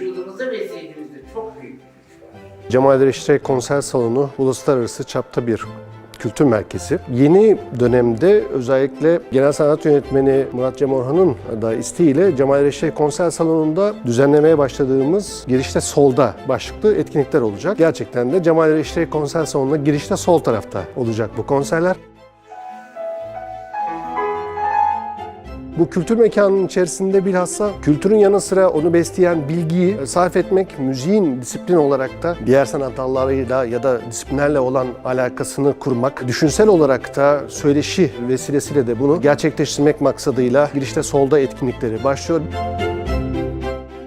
Vücudumuzda ve çok büyük. Cemal Reşit Konser Salonu uluslararası çapta bir kültür merkezi. Yeni dönemde özellikle Genel Sanat Yönetmeni Murat Cem Orhan'ın da isteğiyle Cemal Reşit Konser Salonu'nda düzenlemeye başladığımız girişte solda başlıklı etkinlikler olacak. Gerçekten de Cemal Reşit Konser Salonu'na girişte sol tarafta olacak bu konserler. Bu kültür mekanının içerisinde bilhassa kültürün yanı sıra onu besleyen bilgiyi e, sarf etmek, müziğin disiplin olarak da diğer sanat dallarıyla ya da disiplinlerle olan alakasını kurmak, düşünsel olarak da söyleşi vesilesiyle de bunu gerçekleştirmek maksadıyla girişte solda etkinlikleri başlıyor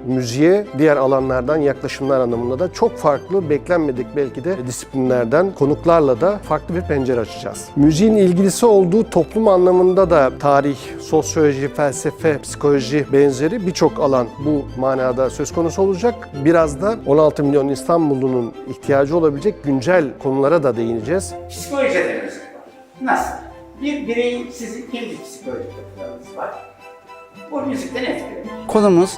müziğe diğer alanlardan yaklaşımlar anlamında da çok farklı, beklenmedik belki de disiplinlerden konuklarla da farklı bir pencere açacağız. Müziğin ilgilisi olduğu toplum anlamında da tarih, sosyoloji, felsefe, psikoloji benzeri birçok alan bu manada söz konusu olacak. Biraz da 16 milyon İstanbullunun ihtiyacı olabilecek güncel konulara da değineceğiz. Psikolojide de müzik var. Nasıl? Bir bireyin sizin kendi psikolojik yapılarınız var. Bu müzikten etkilenir. Konumuz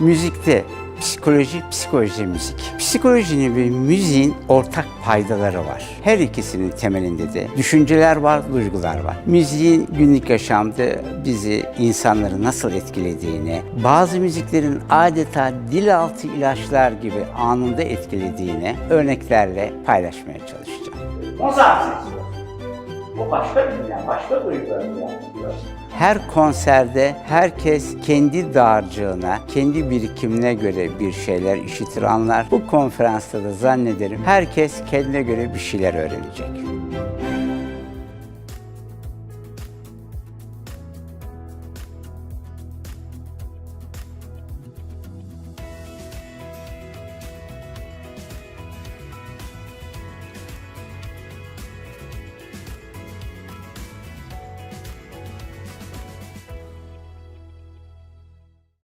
müzikte psikoloji, psikoloji müzik. Psikolojinin ve müziğin ortak paydaları var. Her ikisinin temelinde de düşünceler var, duygular var. Müziğin günlük yaşamda bizi, insanları nasıl etkilediğini, bazı müziklerin adeta dil altı ilaçlar gibi anında etkilediğini örneklerle paylaşmaya çalışacağım. Mozart. O başka bir dünya, başka duyguları uyandırıyor. Her konserde herkes kendi dağarcığına, kendi birikimine göre bir şeyler işitir anlar. Bu konferansta da zannederim herkes kendine göre bir şeyler öğrenecek.